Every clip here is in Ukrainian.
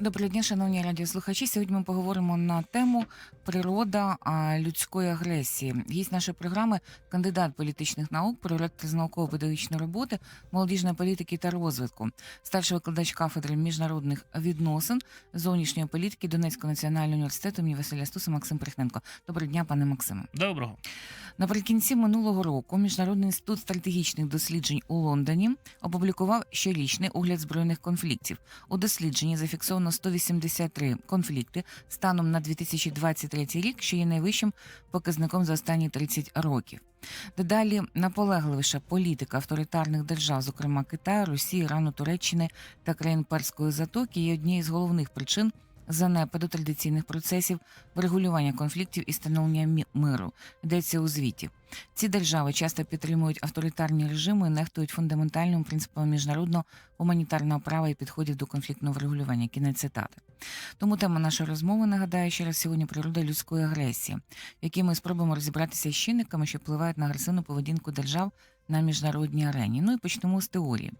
Доброго дня, шановні радіослухачі. Сьогодні ми поговоримо на тему природа людської агресії. Гість нашої програми кандидат політичних наук, проректор з науково-педагогічної роботи, молодіжної політики та розвитку, старший викладач кафедри міжнародних відносин, зовнішньої політики Донецького національного університету імені Василя Стуса Максим Прихненко. Доброго дня, пане Максиме. Доброго. Наприкінці минулого року Міжнародний інститут стратегічних досліджень у Лондоні опублікував щорічний огляд збройних конфліктів. У дослідженні зафіксовано 183 конфлікти станом на 2023 рік, що є найвищим показником за останні 30 років. Дедалі наполегливіша політика авторитарних держав, зокрема Китаю, Росії, Ірану, Туреччини та країн Перської затоки, є однією з головних причин занепаду традиційних процесів врегулювання конфліктів і становлення миру. Йдеться у звіті. Ці держави часто підтримують авторитарні режими і нехтують фундаментальним принципом міжнародного гуманітарного права і підходів до конфліктного врегулювання. Кінець цитати. Тому тема нашої розмови нагадаю ще раз сьогодні природа людської агресії, в якій ми спробуємо розібратися з чинниками, що впливають на агресивну поведінку держав на міжнародній арені. Ну і почнемо з теорії.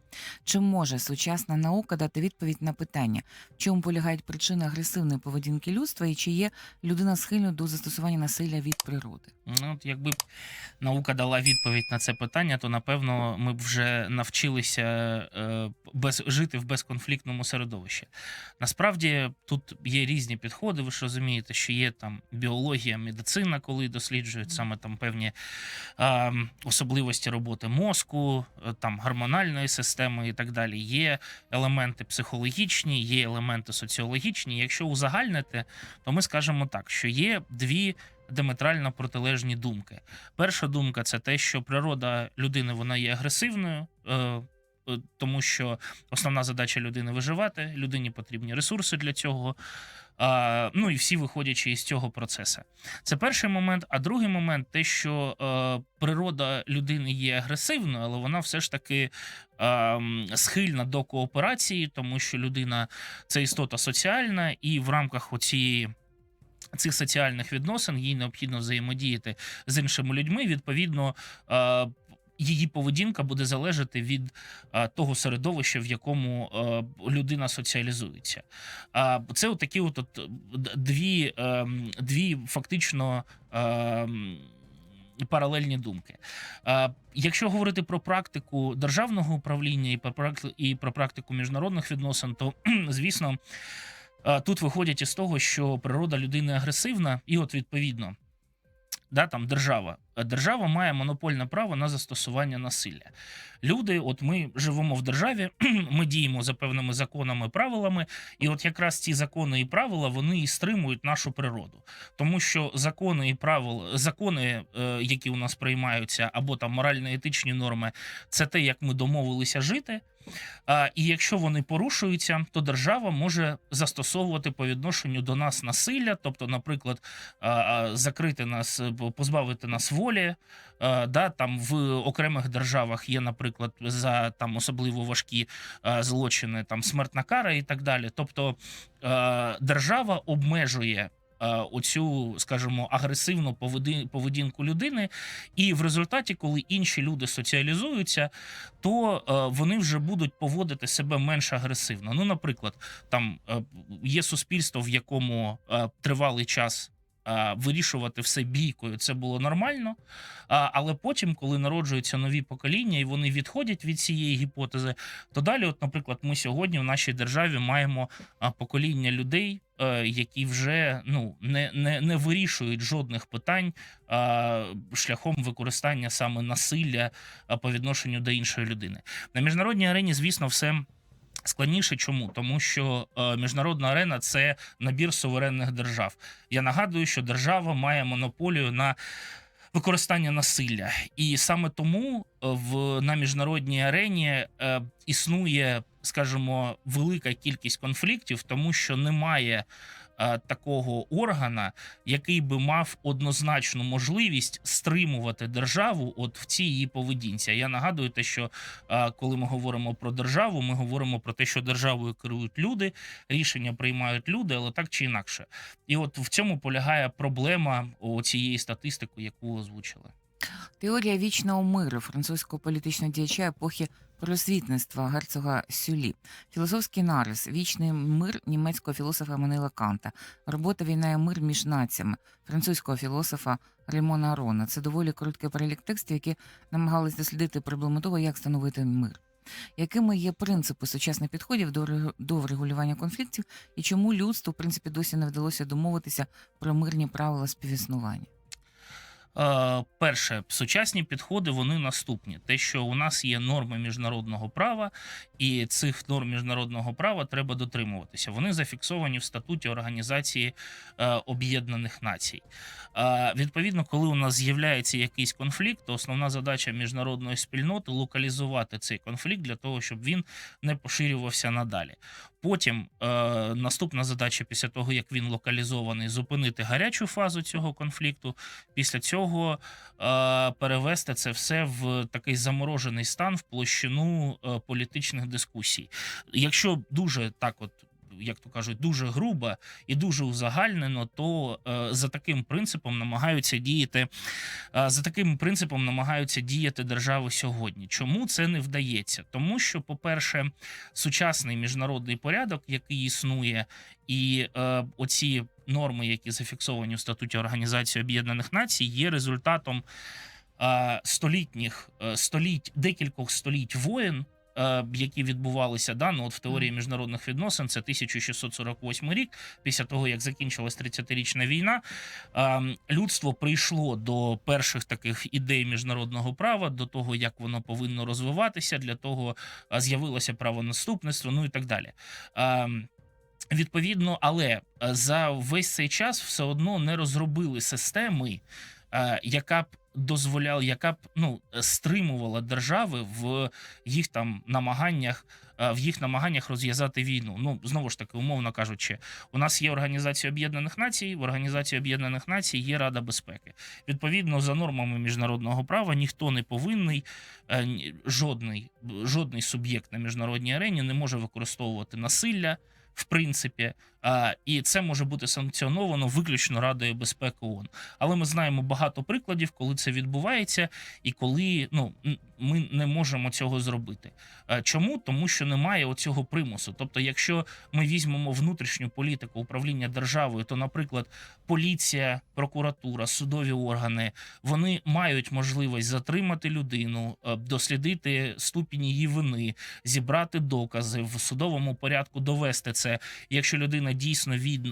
Чи може сучасна наука дати відповідь на питання, в чому полягають причини агресивної поведінки людства і чи є людина схильною до застосування насилля від природи? Ну, от якби б наука дала відповідь на це питання, то напевно ми б вже навчилися е, без жити в безконфліктному середовищі. Насправді тут є різні підходи. Ви ж розумієте, що є там біологія, медицина, коли досліджують саме там певні е, особливості роботи мозку, е, там гормональної системи і так далі. Є елементи психологічні, є елементи соціологічні. Якщо узагальнити, то ми скажемо так, що є дві діаметрально протилежні думки. Перша думка це те, що природа людини вона є агресивною. Е, тому що основна задача людини виживати, людині потрібні ресурси для цього. Ну і всі виходячи із цього процесу. Це перший момент. А другий момент те, що е, природа людини є агресивною, але вона все ж таки е, схильна до кооперації, тому що людина це істота соціальна, і в рамках оцієї. Цих соціальних відносин їй необхідно взаємодіяти з іншими людьми. Відповідно, е, її поведінка буде залежати від е, того середовища, в якому е, людина соціалізується. А це от такі от, от дві, е, дві фактично. е, Паралельні думки. Е, Якщо говорити про практику державного управління і про практику міжнародних відносин, то звісно, тут виходять із того, що природа людини агресивна, і от відповідно, да, там держава. Держава має монопольне право на застосування насилля. Люди, от ми живемо в державі, ми діємо за певними законами, правилами, і от якраз ці закони і правила вони і стримують нашу природу, тому що закони і правила, закони, е, які у нас приймаються, або там морально-етичні норми, це те, як ми домовилися жити. І якщо вони порушуються, то держава може застосовувати по відношенню до нас насилля, тобто, наприклад, закрити нас, позбавити нас волі. Е, Да, там в окремих державах є, наприклад, за там особливо важкі е, злочини, там смертна кара і так далі. Тобто е, держава обмежує. Оцю, скажімо, агресивну поведінку людини, і в результаті, коли інші люди соціалізуються, то вони вже будуть поводити себе менш агресивно. Ну, наприклад, там є суспільство, в якому тривалий час вирішувати все бійкою, це було нормально. Але потім, коли народжуються нові покоління і вони відходять від цієї гіпотези, то далі, от, наприклад, ми сьогодні в нашій державі маємо покоління людей. Які вже ну не, не, не вирішують жодних питань шляхом використання саме насилля по відношенню до іншої людини на міжнародній арені, звісно, все складніше. Чому? Тому що е, міжнародна арена це набір суверенних держав. Я нагадую, що держава має монополію на використання насилля, і саме тому е, в на міжнародній арені е, існує, скажімо, велика кількість конфліктів, тому що немає такого органа, який би мав однозначну можливість стримувати державу от в цій її поведінці. Я нагадую те, що е, коли ми говоримо про державу, ми говоримо про те, що державою керують люди, рішення приймають люди, але так чи інакше. І от в цьому полягає проблема цієї статистики, яку озвучили. Теорія вічного миру французького політичного діяча епохи просвітництва герцога Сюлі, філософський нарис, вічний мир німецького філософа Манила Канта, робота Війна і мир між націями французького філософа Ремона Рона. Це доволі короткий перелік текстів, які намагались дослідити проблему того, як становити мир. Якими є принципи сучасних підходів до врегулювання конфліктів і чому людству, в принципі, досі не вдалося домовитися про мирні правила співіснування? Е, Перше, сучасні підходи вони наступні: те, що у нас є норми міжнародного права, і цих норм міжнародного права треба дотримуватися. Вони зафіксовані в статуті Організації е, Об'єднаних Націй. Е, Відповідно, коли у нас з'являється якийсь конфлікт, то основна задача міжнародної спільноти локалізувати цей конфлікт для того, щоб він не поширювався надалі. Потім е, наступна задача після того, як він локалізований, зупинити гарячу фазу цього конфлікту. Після цього е, перевести це все в такий заморожений стан в площину е, політичних дискусій. Якщо дуже так, от. Як то кажуть, дуже грубо і дуже узагальнено, то е, за таким принципом намагаються діяти. Е, за таким принципом намагаються діяти держави сьогодні. Чому це не вдається? Тому що, по-перше, сучасний міжнародний порядок, який існує, і е, оці норми, які зафіксовані в статуті Організації Об'єднаних Націй, є результатом столітніх століть декількох століть воєн. Е, Які відбувалися да, ну, от в теорії міжнародних відносин, це 1648 рік, після того як закінчилась 30-річна війна, е, людство прийшло до перших таких ідей міжнародного права, до того, як воно повинно розвиватися, для того е, з'явилося правонаступництво, ну і так далі. Відповідно, але за весь цей час все одно не розробили системи, яка б дозволяла, яка б ну стримувала держави в їх там намаганнях. е, В їх намаганнях розв'язати війну. Ну знову ж таки, умовно кажучи, у нас є Організація Об'єднаних Націй. В Організації Об'єднаних Націй є Рада безпеки. Відповідно, за нормами міжнародного права ніхто не повинний, е, жодний, жодний суб'єкт на міжнародній арені не може використовувати насилля в принципі, і це може бути санкціоновано виключно Радою безпеки ООН. Але ми знаємо багато прикладів, коли це відбувається, і коли ну ми не можемо цього зробити. Чому? Тому що немає оцього примусу. Тобто, якщо ми візьмемо внутрішню політику управління державою, то, наприклад, поліція, прокуратура, судові органи вони мають можливість затримати людину, дослідити ступінь її вини, зібрати докази в судовому порядку, довести це. Якщо людина дійсно від,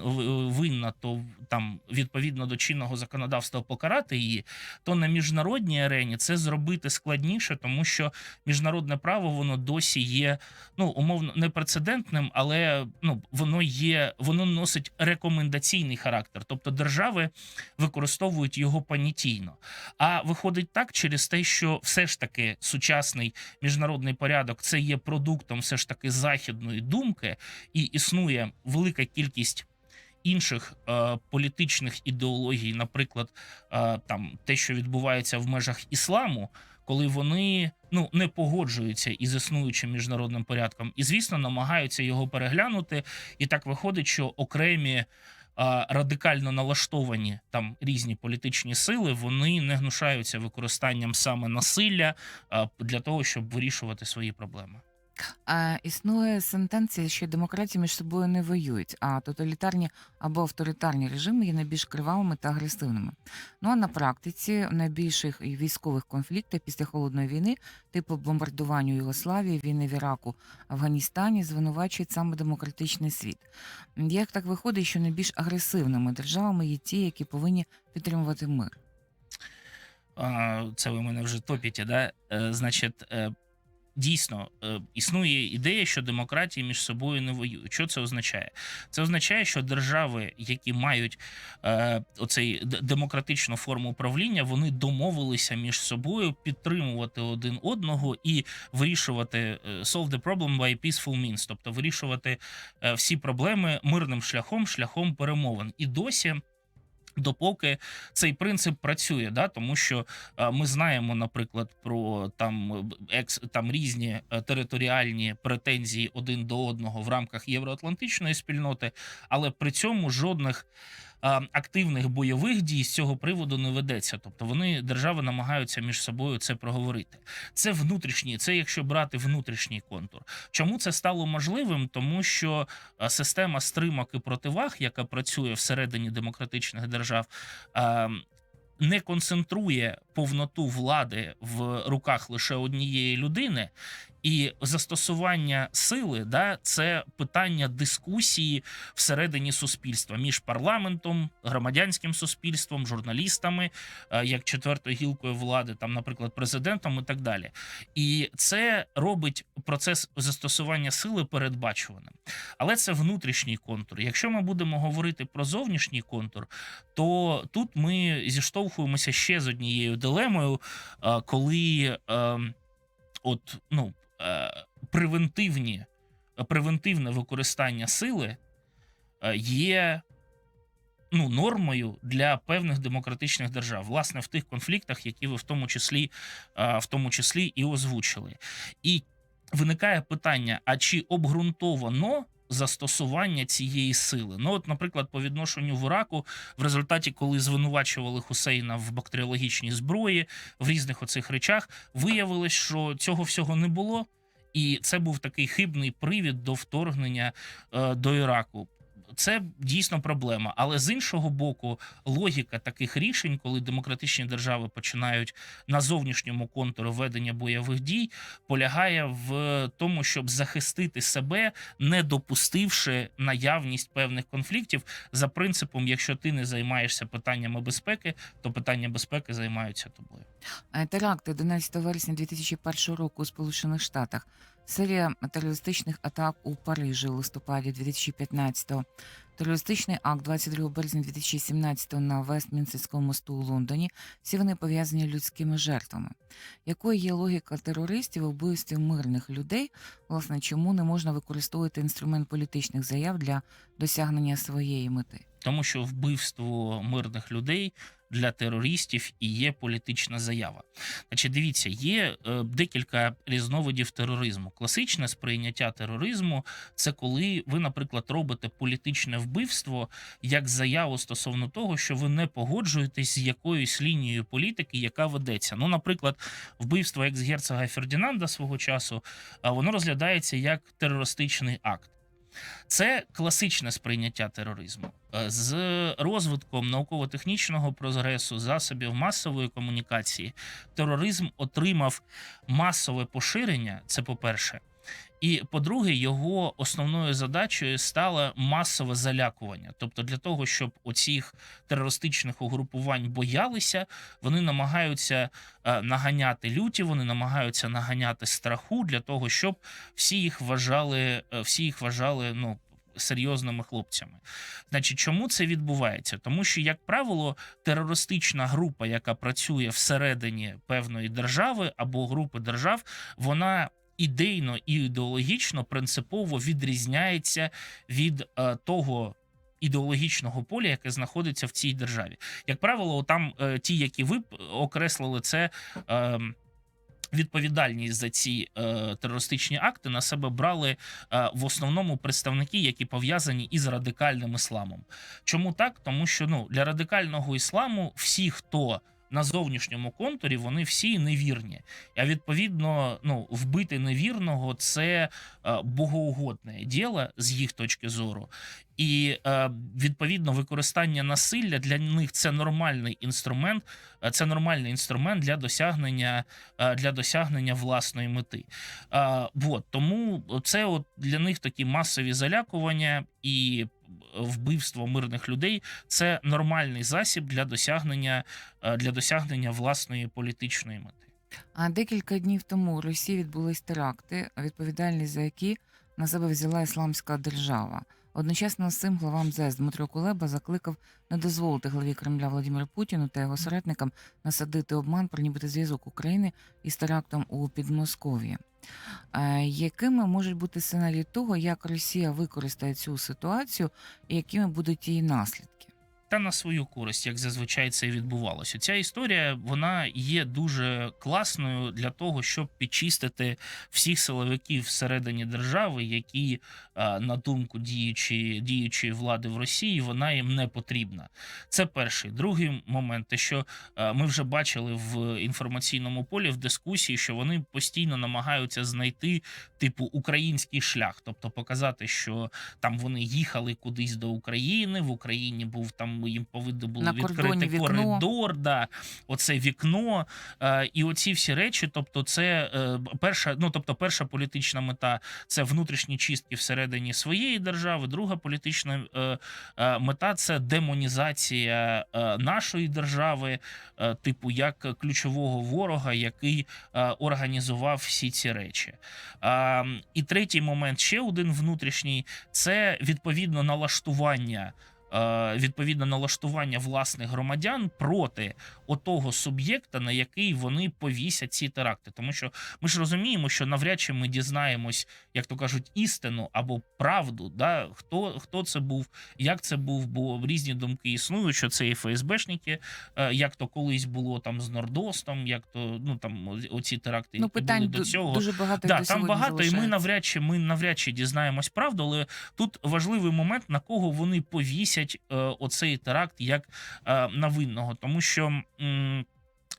винна, то там відповідно до чинного законодавства покарати її, то на міжнародній арені це зробити складніше, тому що міжнародне право воно досі є ну умовно не прецедентним, але ну воно є, воно носить рекомендаційний характер, тобто держави використовують його понятійно. А виходить так через те, що все ж таки сучасний міжнародний порядок це є продуктом все ж таки західної думки, і існує велика кількість. Інших е, політичних ідеологій, наприклад, е, там те, що відбувається в межах ісламу, коли вони ну не погоджуються із існуючим міжнародним порядком, і звісно намагаються його переглянути. І так виходить, що окремі е, радикально налаштовані там різні політичні сили вони не гнушаються використанням саме насилля е, для того, щоб вирішувати свої проблеми. Існує сентенція, що демократії між собою не воюють, а тоталітарні або авторитарні режими є найбільш кривавими та агресивними. Ну а на практиці найбільших військових конфліктах після холодної війни, типу бомбардування Югославії, війни в Іраку, Афганістані, звинувачують саме демократичний світ. Як так виходить, що найбільш агресивними державами є ті, які повинні підтримувати мир? Це ви мене вже топіте, да? Е, Значить, е, дійсно е, існує ідея, що демократії між собою не воюють. Що це означає? Це означає, що держави, які мають е, оцей демократичну форму управління, вони домовилися між собою підтримувати один одного і вирішувати е, solve the problem by peaceful means, тобто вирішувати е, всі проблеми мирним шляхом, шляхом перемовин. І досі. Допоки цей принцип працює, да, тому що е, ми знаємо, наприклад, про там екс там різні е, територіальні претензії один до одного в рамках євроатлантичної спільноти, але при цьому жодних активних бойових дій з цього приводу не ведеться. Тобто вони держави намагаються між собою це проговорити. Це внутрішній, це якщо брати внутрішній контур. Чому це стало можливим? Тому що система стримок і противаг, яка працює всередині демократичних держав, не концентрує повноту влади в руках лише однієї людини, і застосування сили да, це питання дискусії всередині суспільства між парламентом, громадянським суспільством, журналістами, е, як четвертою гілкою влади, там, наприклад, президентом і так далі. І це робить процес застосування сили передбачуваним. Але це внутрішній контур. Якщо ми будемо говорити про зовнішній контур, то тут ми зіштовхуємося ще з однією дилемою, е, коли е, от, ну, превентивні, превентивне використання сили е, є ну, нормою для певних демократичних держав, власне, в тих конфліктах, які ви в тому числі, е, в тому числі і озвучили. І виникає питання: а чи обґрунтовано застосування цієї сили? Ну, от, наприклад, по відношенню в Іраку, в результаті, коли звинувачували Хусейна в бактеріологічній зброї, в різних оцих речах, виявилось, що цього всього не було. І це був такий хибний привід до вторгнення е, до Іраку. Це дійсно проблема. Але з іншого боку, логіка таких рішень, коли демократичні держави починають на зовнішньому контурі ведення бойових дій, полягає в тому, щоб захистити себе, не допустивши наявність певних конфліктів за принципом: якщо ти не займаєшся питаннями безпеки, то питання безпеки займаються тобою. Теракти 11 вересня 2001 року у Сполучених Штатах. Серія терористичних атак у Парижі у листопаді 2015-го. Терористичний акт 22 березня 2017-го на Вестмінстерському мосту у Лондоні. Всі вони пов'язані людськими жертвами. Якою є логіка терористів у вбивстві мирних людей? Власне, чому не можна використовувати інструмент політичних заяв для досягнення своєї мети? тому що вбивство мирних людей для терористів і є політична заява. Значить, дивіться, є е, декілька різновидів тероризму. Класичне сприйняття тероризму це коли ви, наприклад, робите політичне вбивство як заяву стосовно того, що ви не погоджуєтесь з якоюсь лінією політики, яка ведеться. Ну, наприклад, вбивство екс-герцога Фердінанда свого часу, а воно розглядається як терористичний акт. Це класичне сприйняття тероризму Е, з розвитком науково-технічного прогресу, засобів масової комунікації. Тероризм отримав масове поширення. Це по-перше. І по-друге, його основною задачею стало масове залякування. Тобто, для того, щоб оцих терористичних угрупувань боялися, вони намагаються е, наганяти люті, вони намагаються наганяти страху для того, щоб всі їх вважали, е, всі їх вважали ну. Серйозними хлопцями, значить, чому це відбувається? Тому що, як правило, терористична група, яка працює всередині певної держави або групи держав, вона ідейно і ідеологічно принципово відрізняється від е, того. Ідеологічного поля, яке знаходиться в цій державі, як правило, там е, ті, які ви окреслили, це е, відповідальність за ці е, терористичні акти на себе брали е, в основному представники, які пов'язані із радикальним ісламом. Чому так? Тому що ну для радикального ісламу всі, хто на зовнішньому контурі, вони всі невірні. А відповідно, ну вбити невірного це е, богоугодне діло з їх точки зору. І е, відповідно використання насилля для них це нормальний інструмент, е, це нормальний інструмент для досягнення для досягнення власної мети. Вот, тому це от для них такі масові залякування і вбивство мирних людей це нормальний засіб для досягнення е, для досягнення власної політичної мети. А декілька днів тому у Росії відбулись теракти, відповідальність за які на себе взяла ісламська держава. Одночасно з цим глава МЗС Дмитро Кулеба закликав не дозволити главі Кремля Володимиру Путіну та його соратникам насадити обман про нібито зв'язок України із терактом у Підмосков'ї. Е, Якими можуть бути сценарії того, як Росія використає цю ситуацію і якими будуть її наслідки? Та на свою користь, як зазвичай це відбувалося. Ця історія вона є дуже класною для того, щоб підчистити всіх силовиків всередині держави, які, на думку діючої, діючої влади в Росії, вона їм не потрібна. Це перший. Другий момент, те, що ми вже бачили в інформаційному полі в дискусії, що вони постійно намагаються знайти типу український шлях, тобто показати, що там вони їхали кудись до України. В Україні був там їм повинно було На відкрити вікно. коридор, да, оце вікно. Е, і оці всі речі, тобто, це е, перша, ну тобто, перша політична мета це внутрішні чистки всередині своєї держави. Друга політична е, е, мета це демонізація е, нашої держави, е, типу як ключового ворога, який е, організував всі ці речі. І третій момент, ще один внутрішній, це відповідно налаштування. Е, Відповідно налаштування власних громадян проти отого суб'єкта, на який вони повісять ці теракти. Тому що ми ж розуміємо, що навряд чи ми дізнаємось, як то кажуть, істину або правду, да, хто, хто це був, як це був, бо різні думки існують, що це і ФСБшники, е, як то колись було там з Нордостом, як то ну там оці теракти, Ну, питань були до цього. дуже багато. Да, там багато, і ми навряд чи ми навряд чи дізнаємось правду, але тут важливий момент, на кого вони повісять е, оцей теракт як е, на винного, тому що.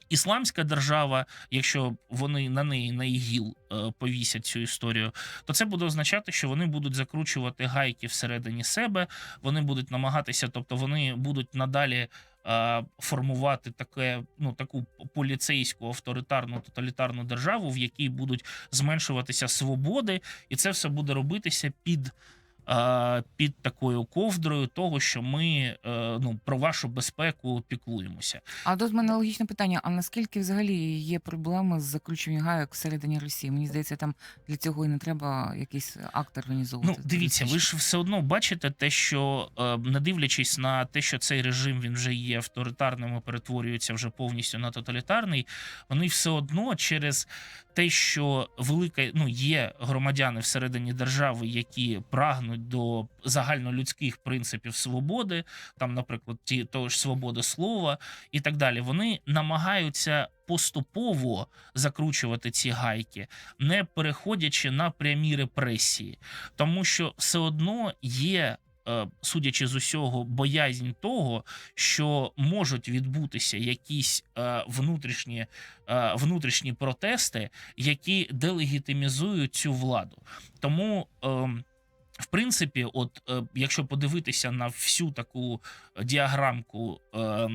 Ісламська держава, якщо вони на неї на ІГІЛ е, повісять цю історію, то це буде означати, що вони будуть закручувати гайки всередині себе. Вони будуть намагатися, тобто вони будуть надалі формувати таке, ну таку поліцейську авторитарну тоталітарну державу, в якій будуть зменшуватися свободи, і це все буде робитися під. Е, Під такою ковдрою того, що ми е, ну про вашу безпеку піклуємося. А тут в мене логічне питання: а наскільки взагалі є проблеми з закручуванням гайок всередині Росії? Мені здається, там для цього і не треба якийсь акт організовувати. Ну, дивіться, ви ж все одно бачите те, що е, не дивлячись на те, що цей режим він вже є авторитарним і перетворюється вже повністю на тоталітарний, вони все одно через те, що велика ну є громадяни всередині держави, які прагнуть до загальнолюдських принципів свободи, там, наприклад, ті того ж свободи слова і так далі. Вони намагаються поступово закручувати ці гайки, не переходячи на прямі репресії, тому що все одно є. Е, Судячи з усього, боязнь того, що можуть відбутися якісь е, внутрішні, е, внутрішні протести, які делегітимізують цю владу. Тому, е, в принципі, от якщо подивитися на всю таку діаграмку, е,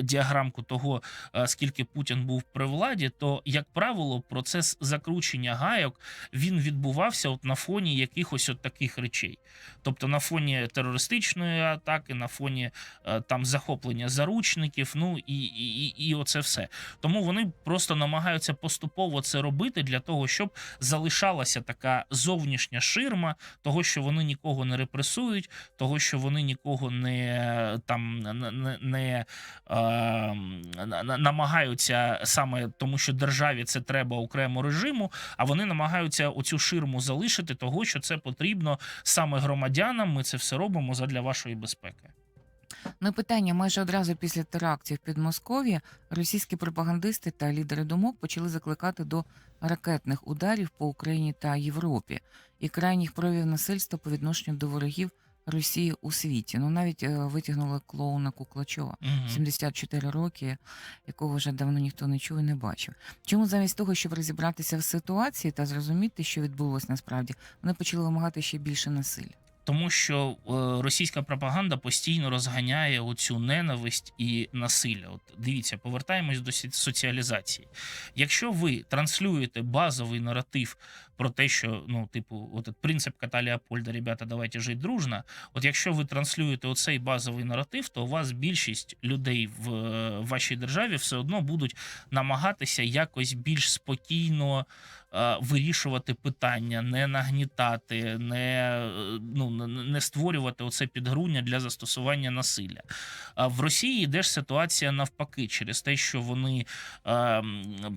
діаграмку того, е, скільки Путін був при владі, то як правило, процес закручення гайок він відбувався от на фоні якихось от таких речей, тобто на фоні терористичної атаки, на фоні е, там захоплення заручників, ну і, і, і, оце все. Тому вони просто намагаються поступово це робити для того, щоб залишалася така зовнішня ширма, того, що вони нікого не репресують, того, що вони нікого не там не, не, е, на- на- намагаються саме тому, що державі це треба окремо режиму, а вони намагаються оцю ширму залишити, того, що це потрібно саме громадянам. Ми це все робимо задля вашої безпеки. Ну, питання майже одразу після терактів під Москов'я російські пропагандисти та лідери думок почали закликати до ракетних ударів по Україні та Європі і крайніх проявів насильства по відношенню до ворогів Росії у світі. Ну навіть е, витягнули клоуна Куклачова. угу. 74 роки, якого вже давно ніхто не чув і не бачив. Чому замість того, щоб розібратися в ситуації та зрозуміти, що відбулося насправді, вони почали вимагати ще більше насилля? Тому що е, російська пропаганда постійно розганяє оцю ненависть і насилля. От дивіться, повертаємось до соціалізації. Якщо ви транслюєте базовий наратив про те, що ну, типу, от принцип кота Леопольда, ребята, давайте жити дружно. От якщо ви транслюєте оцей базовий наратив, то у вас більшість людей в е, вашій державі все одно будуть намагатися якось більш спокійно вирішувати питання, не нагнітати, не, е, ну, не- створювати оце підґруння для застосування насилля. А в Росії йде ж ситуація навпаки, через те, що вони е,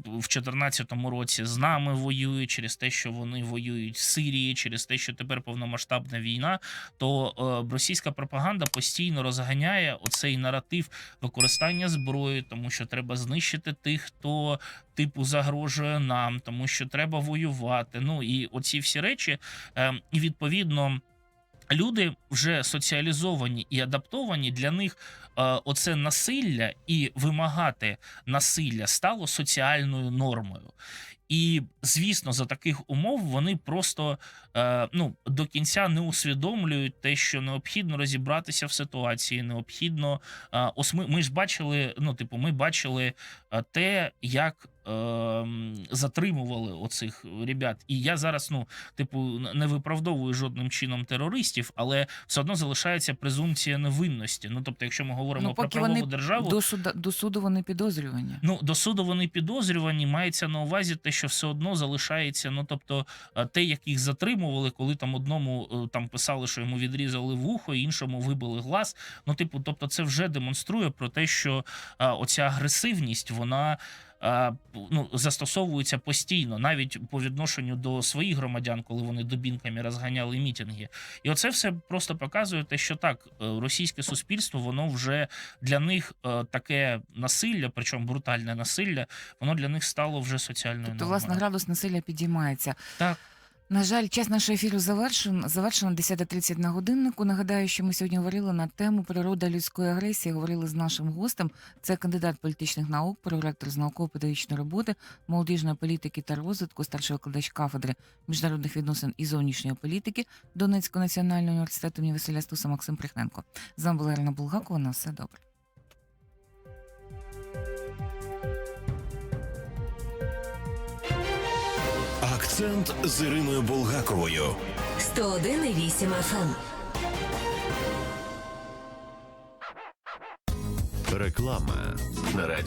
в 2014 році з нами воюють, через те, що вони воюють в Сирії, через те, що тепер повномасштабна війна, то е, російська пропаганда постійно розганяє оцей наратив використання зброї, тому що треба знищити тих, хто типу загрожує нам, тому що треба воювати. Ну і оці всі речі, е, і відповідно. Люди вже соціалізовані і адаптовані для них е, оце насилля і вимагати насилля стало соціальною нормою. І звісно, за таких умов вони просто е, ну, до кінця не усвідомлюють те, що необхідно розібратися в ситуації, необхідно е, ос ми, ми ж бачили. Ну, типу, ми бачили е, те, як е, затримували оцих ребят. І я зараз, ну, типу, не виправдовую жодним чином терористів, але все одно залишається презумпція невинності. Ну, тобто, якщо ми говоримо Ну, про правову вони державу, До, суда, до суду вони підозрювані. Ну, до суду вони підозрювані, мається на увазі те, що все одно залишається. Ну тобто, е, те, як їх затримували, коли там одному е, там писали, що йому відрізали вухо, іншому вибили глаз. Ну, типу, тобто, це вже демонструє про те, що е, оця агресивність, вона. е, Ну, застосовується постійно, навіть по відношенню до своїх громадян, коли вони дубінками розганяли мітинги, і оце все просто показує те, що так, російське суспільство, воно вже для них таке насилля, причому брутальне насилля, воно для них стало вже соціальною Тобто, нормою. власне, градус насилля підіймається. Так. На жаль, час нашого ефіру завершено. Завершено 10.30 на годиннику. Нагадаю, що ми сьогодні говорили на тему природа людської агресії. Говорили з нашим гостем. Це кандидат політичних наук, проректор з науково-педагогічної роботи, молодіжної політики та розвитку, старший викладач кафедри міжнародних відносин і зовнішньої політики Донецького національного університету імені Василя Стуса Максим Прихненко. З вами була Ірина Булгакова. На все добре. Акцент з Іриною Булгаковою. 101,8 FM. Реклама на радіо.